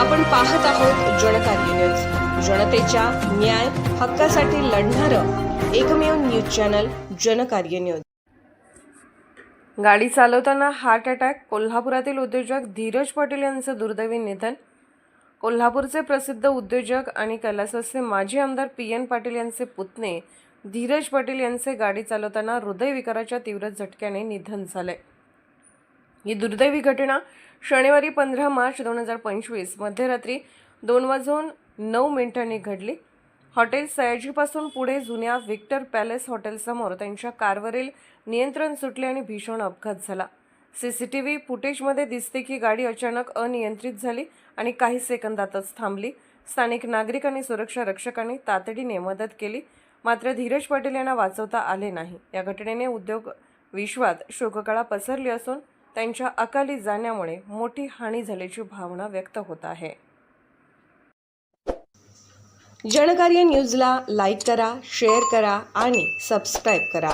आपण पाहत आहोत जनकार्य न्यूज. जनतेच्या न्याय हक्कासाठी लढणारं एकमेव न्यूज चॅनल जनकार्य न्यूज. गाडी चालवताना हार्ट अटॅक कोल्हापुरातील उद्योजक धीरज पाटील यांचं दुर्दैवी निधन. कोल्हापूरचे प्रसिद्ध उद्योजक आणि कैलासाचे माजी आमदार पी एन पाटील यांचे पुतणे धीरज पाटील यांचे गाडी चालवताना हृदयविकाराच्या तीव्र झटक्याने निधन झाले ही दुर्दैवी घटना शनिवारी पंधरा मार्च दोन हजार पंचवीस मध्यरात्री दोन वाजून नऊ मिनिटांनी घडली. हॉटेल सयाजीपासून पुढे जुन्या व्हिक्टर पॅलेस हॉटेलसमोर त्यांच्या कारवरील नियंत्रण सुटले आणि भीषण अपघात झाला. सी सी टी व्ही फुटेजमध्ये दिसते की गाडी अचानक अनियंत्रित झाली आणि काही सेकंदातच थांबली. स्थानिक नागरिक आणि सुरक्षा रक्षकांनी तातडीने मदत केली. मात्र धीरज पाटील यांना वाचवता आले नाही. या घटनेने उद्योग विश्वात शोककळा पसरली असून त्यांच्या अकाली जाण्यामुळे मोठी हानी झाल्याची भावना व्यक्त होत आहे. जनकार्य न्यूजला लाईक करा शेअर करा आणि सबस्क्राईब करा.